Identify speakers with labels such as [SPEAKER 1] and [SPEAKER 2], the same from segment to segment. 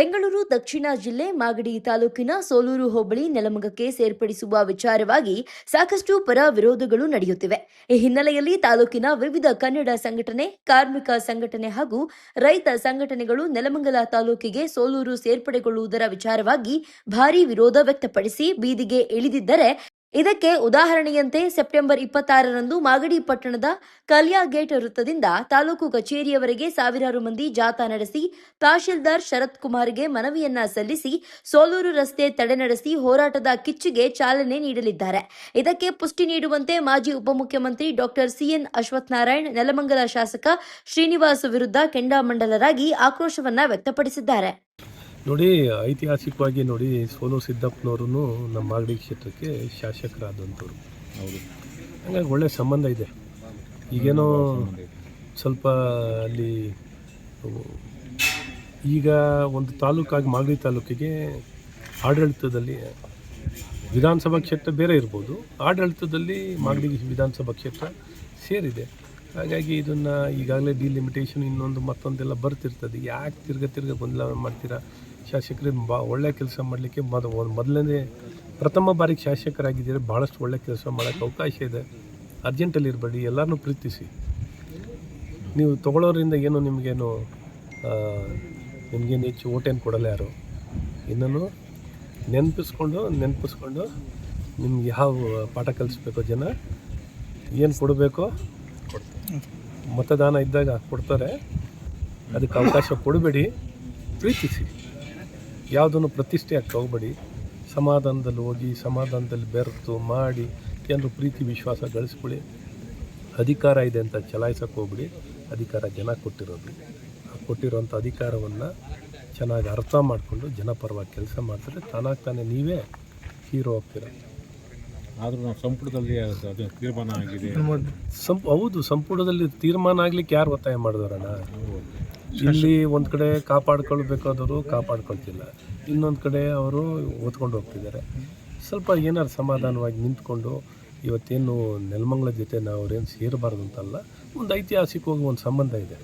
[SPEAKER 1] ಬೆಂಗಳೂರು ದಕ್ಷಿಣ ಜಿಲ್ಲೆ ಮಾಗಡಿ ತಾಲೂಕಿನ ಸೋಲೂರು ಹೋಬಳಿ ನೆಲಮಂಗಕ್ಕೆ ಸೇರ್ಪಡಿಸುವ ವಿಚಾರವಾಗಿ ಸಾಕಷ್ಟು ಪರ ವಿರೋಧಗಳು ನಡೆಯುತ್ತಿವೆ. ಈ ಹಿನ್ನೆಲೆಯಲ್ಲಿ ತಾಲೂಕಿನ ವಿವಿಧ ಕನ್ನಡ ಸಂಘಟನೆ, ಕಾರ್ಮಿಕ ಸಂಘಟನೆ ಹಾಗೂ ರೈತ ಸಂಘಟನೆಗಳು ನೆಲಮಂಗಲ ತಾಲೂಕಿಗೆ ಸೋಲೂರು ಸೇರ್ಪಡೆಗೊಳ್ಳುವುದರ ವಿಚಾರವಾಗಿ ಭಾರೀ ವಿರೋಧ ವ್ಯಕ್ತಪಡಿಸಿ ಬೀದಿಗೆ ಇಳಿದಿದ್ದರೆ ಇದಕ್ಕೆ ಉದಾಹರಣೆಯಂತೆ ಸೆಪ್ಟೆಂಬರ್ ಇಪ್ಪತ್ತಾರರಂದು ಮಾಗಡಿ ಪಟ್ಟಣದ ಕಲ್ಯಾ ಗೇಟ್ ವೃತ್ತದಿಂದ ತಾಲೂಕು ಕಚೇರಿಯವರೆಗೆ ಸಾವಿರಾರು ಮಂದಿ ಜಾಥಾ ನಡೆಸಿ ತಹಶೀಲ್ದಾರ್ ಶರತ್ ಕುಮಾರ್ಗೆ ಮನವಿಯನ್ನ ಸಲ್ಲಿಸಿ ಸೋಲೂರು ರಸ್ತೆ ತಡೆ ನಡೆಸಿ ಹೋರಾಟದ ಕಿಚ್ಚಿಗೆ ಚಾಲನೆ ನೀಡಲಿದ್ದಾರೆ. ಇದಕ್ಕೆ ಪುಷ್ಟಿ ನೀಡುವಂತೆ ಮಾಜಿ ಉಪಮುಖ್ಯಮಂತ್ರಿ ಡಾಕ್ಟರ್ ಸಿಎನ್ ಅಶ್ವತ್ಥನಾರಾಯಣ್, ನೆಲಮಂಗಲ ಶಾಸಕ ಶ್ರೀನಿವಾಸ್ ವಿರುದ್ಧ ಕೆಂಡಾಮಂಡಲರಾಗಿ ಆಕ್ರೋಶವನ್ನ ವ್ಯಕ್ತಪಡಿಸಿದ್ದಾರೆ.
[SPEAKER 2] ನೋಡಿ ಐತಿಹಾಸಿಕವಾಗಿ ನೋಡಿ ಸೋನು ಸಿದ್ದಪ್ಪನವರು ನಮ್ಮ ಮಾಗಡಿ ಕ್ಷೇತ್ರಕ್ಕೆ ಶಾಸಕರಾದಂಥವ್ರು.
[SPEAKER 3] ಹೌದು.
[SPEAKER 2] ಹಂಗಾಗಿ ಒಳ್ಳೆ ಸಂಬಂಧ ಇದೆ. ಈಗೇನೋ ಸ್ವಲ್ಪ ಅಲ್ಲಿ ಈಗ ಒಂದು ತಾಲೂಕಾಗಿ ಮಾಗಡಿ ತಾಲೂಕಿಗೆ ಆಡಳಿತದಲ್ಲಿ ವಿಧಾನಸಭಾ ಕ್ಷೇತ್ರ ಬೇರೆ ಇರ್ಬೋದು. ಆಡಳಿತದಲ್ಲಿ ಮಾಗಡಿ ವಿಧಾನಸಭಾ ಕ್ಷೇತ್ರ ಸೇರಿದೆ. ಹಾಗಾಗಿ ಇದನ್ನು ಈಗಾಗಲೇ ಡಿಲಿಮಿಟೇಷನ್ ಇನ್ನೊಂದು ಮತ್ತೊಂದೆಲ್ಲ ಬರ್ತಿರ್ತದೆ. ಯಾಕೆ ತಿರ್ಗ ತಿರ್ಗ ಗೊಂದಲ ಮಾಡ್ತೀರಾ? ಶಾಸಕರು ಬಾ ಒಳ್ಳೆ ಕೆಲಸ ಮಾಡಲಿಕ್ಕೆ ಮೊದ ಮೊದಲನೇ ಪ್ರಥಮ ಬಾರಿಗೆ ಶಾಸಕರಾಗಿದ್ದರೆ ಭಾಳಷ್ಟು ಒಳ್ಳೆ ಕೆಲಸ ಮಾಡೋಕ್ಕೆ ಅವಕಾಶ ಇದೆ. ಅರ್ಜೆಂಟಲ್ಲಿ ಇರಬೇಡಿ ಎಲ್ಲರನ್ನೂ ಪ್ರೀತಿಸಿ. ನೀವು ತೊಗೊಳೋರಿಂದ ಏನು ನಿಮಗೇನು ನಿಮಗೇನು ಹೆಚ್ಚು ಓಟೇನು ಕೊಡಲ್ಲ ಯಾರು. ಇನ್ನೂ ನೆನಪಿಸ್ಕೊಂಡು ನೆನಪಿಸ್ಕೊಂಡು ನಿಮ್ಗೆ ಯಾವ ಪಾಠ ಕಲಿಸ್ಬೇಕೋ ಜನ, ಏನು ಕೊಡಬೇಕೋ ಮತದಾನ ಇದ್ದಾಗ ಕೊಡ್ತಾರೆ. ಅದಕ್ಕೆ ಅವಕಾಶ ಕೊಡಬೇಡಿ, ಪ್ರೀತಿಸಿ. ಯಾವುದನ್ನು ಪ್ರತಿಷ್ಠೆ ಆಗ್ತಾ ಹೋಗ್ಬೇಡಿ ಸಮಾಧಾನದಲ್ಲಿ ಹೋಗಿ ಸಮಾಧಾನದಲ್ಲಿ ಬೆರೆತು ಮಾಡಿ ಜನರು ಪ್ರೀತಿ ವಿಶ್ವಾಸ ಗಳಿಸ್ಕೊಳ್ಳಿ. ಅಧಿಕಾರ ಇದೆ ಅಂತ ಚಲಾಯಿಸೋಕೆ ಹೋಗ್ಬಿಡಿ. ಅಧಿಕಾರ ಜನ ಕೊಟ್ಟಿರೋದು. ಆ ಕೊಟ್ಟಿರೋಂಥ ಅಧಿಕಾರವನ್ನು ಚೆನ್ನಾಗಿ ಅರ್ಥ ಮಾಡಿಕೊಂಡು ಜನಪರವಾಗಿ ಕೆಲಸ ಮಾಡ್ತಾರೆ. ತಾನಾಗಿ ತಾನೇ ನೀವೇ ಹೀರೋ ಆಗ್ತೀರ.
[SPEAKER 3] ಆದರೂ ನಾವು ಸಂಪುಟದಲ್ಲಿ ಅದು ಅದು ತೀರ್ಮಾನ ಆಗಿದೆ.
[SPEAKER 2] ಸಂಪ್ ಹೌದು ಸಂಪುಟದಲ್ಲಿ ತೀರ್ಮಾನ ಆಗ್ಲಿಕ್ಕೆ ಯಾರು ಒತ್ತಾಯ ಮಾಡಿದಾರಣ್ಣ? ಇಲ್ಲಿ ಒಂದು ಕಡೆ ಕಾಪಾಡ್ಕೊಳ್ಬೇಕಾದವರು ಕಾಪಾಡ್ಕೊಳ್ತಿಲ್ಲ. ಇನ್ನೊಂದು ಕಡೆ ಅವರು ಓದ್ಕೊಂಡು ಹೋಗ್ತಿದ್ದಾರೆ. ಸ್ವಲ್ಪ ಏನಾರು ಸಮಾಧಾನವಾಗಿ ನಿಂತ್ಕೊಂಡು ಇವತ್ತೇನು ನೆಲಮಂಗ್ಲ ಜೊತೆ ನಾವು ಅವ್ರೇನು ಸೇರಬಾರ್ದು ಅಂತಲ್ಲ, ಒಂದು ಐತಿಹಾಸಿಕವಾಗಿ ಒಂದು ಸಂಬಂಧ ಇದೆ.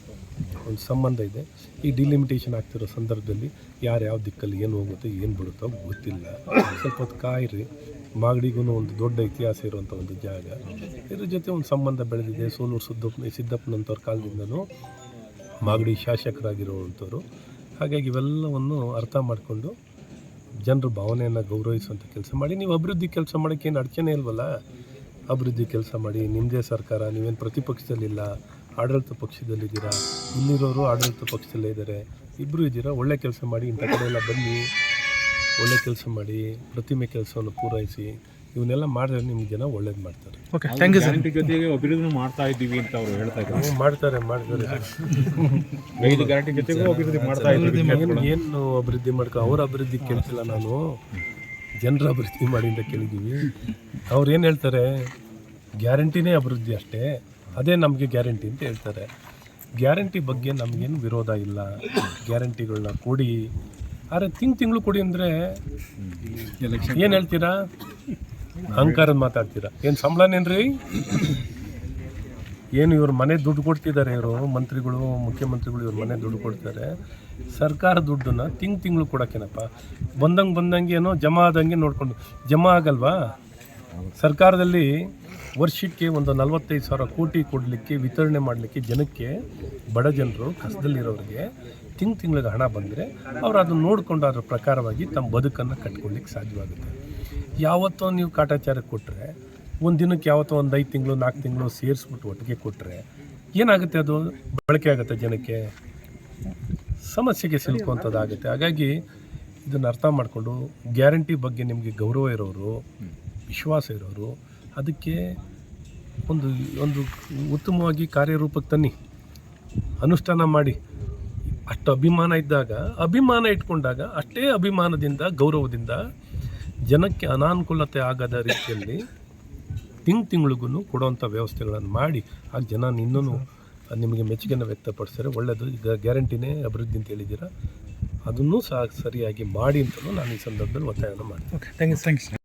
[SPEAKER 2] ಒಂದು ಸಂಬಂಧ ಇದೆ. ಈ ಡಿಲಿಮಿಟೇಷನ್ ಆಗ್ತಿರೋ ಸಂದರ್ಭದಲ್ಲಿ ಯಾರು ಯಾವ ದಿಕ್ಕಲ್ಲಿ ಏನು ಹೋಗುತ್ತೆ, ಏನು ಬಿಡುತ್ತೋ ಗೊತ್ತಿಲ್ಲ. ಸ್ವಲ್ಪ ಹೊತ್ತು ಕಾಯಿರಿ. ಮಾಗಡಿಗೂ ಒಂದು ದೊಡ್ಡ ಇತಿಹಾಸ ಇರುವಂಥ ಒಂದು ಜಾಗ. ಇದ್ರ ಜೊತೆ ಒಂದು ಸಂಬಂಧ ಬೆಳೆದಿದೆ. ಸೋಲೂರು ಸುದ್ದಪ್ಪ ಸಿದ್ದಪ್ಪನಂಥವ್ರ ಕಾಲದಿಂದನೂ ಮಾಗಡಿ ಶಾಸಕರಾಗಿರುವಂಥವ್ರು. ಹಾಗಾಗಿ ಇವೆಲ್ಲವನ್ನು ಅರ್ಥ ಮಾಡಿಕೊಂಡು ಜನರ ಭಾವನೆಯನ್ನು ಗೌರವಿಸುವಂಥ ಕೆಲಸ ಮಾಡಿ, ನೀವು ಅಭಿವೃದ್ಧಿ ಕೆಲಸ ಮಾಡೋಕ್ಕೆ ಏನು ಅಡಚಣೆ ಇಲ್ವಲ್ಲ? ಅಭಿವೃದ್ಧಿ ಕೆಲಸ ಮಾಡಿ ನಿಮ್ಮದೇ ಸರ್ಕಾರ, ನೀವೇನು ಪ್ರತಿಪಕ್ಷದಲ್ಲಿಲ್ಲ, ಆಡಳಿತ ಪಕ್ಷದಲ್ಲಿದ್ದೀರಾ, ಇಲ್ಲಿರೋರು ಆಡಳಿತ ಪಕ್ಷದಲ್ಲೇ ಇದ್ದಾರೆ ಇಬ್ಬರು ಇದ್ದೀರಾ, ಒಳ್ಳೆ ಕೆಲಸ ಮಾಡಿ ಇಂಥ ಕಡೆ ಎಲ್ಲ ಬನ್ನಿ, ಒಳ್ಳೆ ಕೆಲಸ ಮಾಡಿ, ಪ್ರತಿಮೆ ಕೆಲಸವನ್ನು ಪೂರೈಸಿ ಇವನ್ನೆಲ್ಲ ಮಾಡಿದ್ರೆ ನಿಮ್ಗೆ ಜನ ಒಳ್ಳೇದು ಮಾಡ್ತಾರೆ.
[SPEAKER 4] Okay thank you sir
[SPEAKER 3] guarantee ಜೊತೆಗೆ ಅಭಿವೃದ್ಧಿ ಮಾಡ್ತಾ ಇದ್ದೀವಿ ಅಂತ ಅವರು ಹೇಳ್ತಾ ಇದ್ದಾರೆ
[SPEAKER 2] ಮಾಡ್ತಾರೆ ಮಾಡ್ತಾರೆ.
[SPEAKER 3] ಐದು ಗ್ಯಾರಂಟಿ ಜೊತೆಗೆ ಅಭಿವೃದ್ಧಿ ಮಾಡ್ತಾ ಇದ್ದೀವಿ.
[SPEAKER 2] ಏನು ಏನು ಅಭಿವೃದ್ಧಿ ಮಾಡ್ಕೊ ಅವ್ರ ಅಭಿವೃದ್ಧಿ ಕೇಳ್ತಿಲ್ಲ ನಾನು. ಜನರ ಅಭಿವೃದ್ಧಿ ಮಾಡಿ ಅಂತ ಕೇಳಿದ್ದೀವಿ. ಅವ್ರು ಏನು ಹೇಳ್ತಾರೆ ಗ್ಯಾರಂಟಿನೇ ಅಭಿವೃದ್ಧಿ ಅಷ್ಟೇ. ಅದೇ ನಮಗೆ ಗ್ಯಾರಂಟಿ ಅಂತ ಹೇಳ್ತಾರೆ. ಗ್ಯಾರಂಟಿ ಬಗ್ಗೆ ನಮಗೇನು ವಿರೋಧ ಇಲ್ಲ. ಗ್ಯಾರಂಟಿಗಳನ್ನ ಕೊಡಿ. ಆದರೆ ತಿಂಗ್ ತಿಂಗಳು ಕೊಡಿ ಅಂದರೆ ಏನು ಹೇಳ್ತೀರಾ? ಅಹಂಕಾರದ ಮಾತಾಡ್ತೀರಾ? ಏನು ಸಂಬಳನೇನ್ರಿ ಏನು ಇವ್ರ ಮನೆ ದುಡ್ಡು ಕೊಡ್ತಿದ್ದಾರೆ ಇವರು, ಮಂತ್ರಿಗಳು, ಮುಖ್ಯಮಂತ್ರಿಗಳು ಇವ್ರ ಮನೆ ದುಡ್ಡು ಕೊಡ್ತಾರೆ. ಸರ್ಕಾರ ದುಡ್ಡನ್ನ ತಿಂಗ್ ತಿಂಗಳು ಕೊಡೋಕ್ಕೇನಪ್ಪ? ಬಂದಂಗೆ ಬಂದಂಗೆ ಏನೋ ಜಮಾ ಆದಂಗೆ ನೋಡಿಕೊಂಡು, ಜಮಾ ಆಗಲ್ವಾ? ಸರ್ಕಾರದಲ್ಲಿ ವರ್ಷಕ್ಕೆ ಒಂದು ನಲವತ್ತೈದು ಸಾವಿರ ಕೋಟಿ ಕೊಡಲಿಕ್ಕೆ, ವಿತರಣೆ ಮಾಡಲಿಕ್ಕೆ ಜನಕ್ಕೆ ಬಡ ಜನರು ಕಸದಲ್ಲಿರೋರಿಗೆ ತಿಂಗ್ ತಿಂಗಳಿಗೆ ಹಣ ಬಂದರೆ ಅವರು ಅದನ್ನು ನೋಡಿಕೊಂಡು ಅದರ ಪ್ರಕಾರವಾಗಿ ತಮ್ಮ ಬದುಕನ್ನು ಕಟ್ಕೊಳ್ಳಿಕ್ಕೆ ಸಾಧ್ಯವಾಗುತ್ತೆ. ಯಾವತ್ತೋ ನೀವು ಕಾಟಾಚಾರಕ್ಕೆ ಕೊಟ್ಟರೆ ಒಂದು ದಿನಕ್ಕೆ ಯಾವತ್ತೋ ಒಂದು ಐದು ತಿಂಗಳು, ನಾಲ್ಕು ತಿಂಗಳು ಸೇರಿಸ್ಬಿಟ್ಟು ಒಟ್ಟಿಗೆ ಕೊಟ್ಟರೆ ಏನಾಗುತ್ತೆ ಅದು? ಬಳಕೆ ಆಗುತ್ತೆ ಜನಕ್ಕೆ? ಸಮಸ್ಯೆಗೆ ಸಿಲುಕುವಂಥದ್ದಾಗುತ್ತೆ. ಹಾಗಾಗಿ ಇದನ್ನು ಅರ್ಥ ಮಾಡಿಕೊಂಡು ಗ್ಯಾರಂಟಿ ಬಗ್ಗೆ ನಿಮಗೆ ಗೌರವ ಇರೋರು, ವಿಶ್ವಾಸ ಇರೋರು, ಅದಕ್ಕೆ ಒಂದು ಒಂದು ಉತ್ತಮವಾಗಿ ಕಾರ್ಯರೂಪಕ್ಕೆ ತನ್ನಿ. ಅನುಷ್ಠಾನ ಮಾಡಿ. ಅಷ್ಟು ಅಭಿಮಾನ ಇದ್ದಾಗ, ಅಭಿಮಾನ ಇಟ್ಕೊಂಡಾಗ ಅಷ್ಟೇ ಅಭಿಮಾನದಿಂದ, ಗೌರವದಿಂದ ಜನಕ್ಕೆ ಅನಾನುಕೂಲತೆ ಆಗದ ರೀತಿಯಲ್ಲಿ ತಿಂಗ್ ತಿಂಗಳಿಗೂ ಕೊಡುವಂಥ ವ್ಯವಸ್ಥೆಗಳನ್ನು ಮಾಡಿ, ಆ ಜನ ಇನ್ನೂ ನಿಮಗೆ ಮೆಚ್ಚುಗೆಯನ್ನು ವ್ಯಕ್ತಪಡಿಸ್ತಾರೆ ಒಳ್ಳೆಯದು. ಈಗ ಗ್ಯಾರಂಟಿನೇ ಅಭಿವೃದ್ಧಿ ಅಂತ ಹೇಳಿದ್ದೀರಾ? ಅದನ್ನೂ ಸಹ ಸರಿಯಾಗಿ ಮಾಡಿ ಅಂತಲೂ ನಾನು ಈ ಸಂದರ್ಭದಲ್ಲಿ ಒತ್ತಾಯವನ್ನು ಮಾಡ್ತೀನಿ.
[SPEAKER 4] Thank you thank you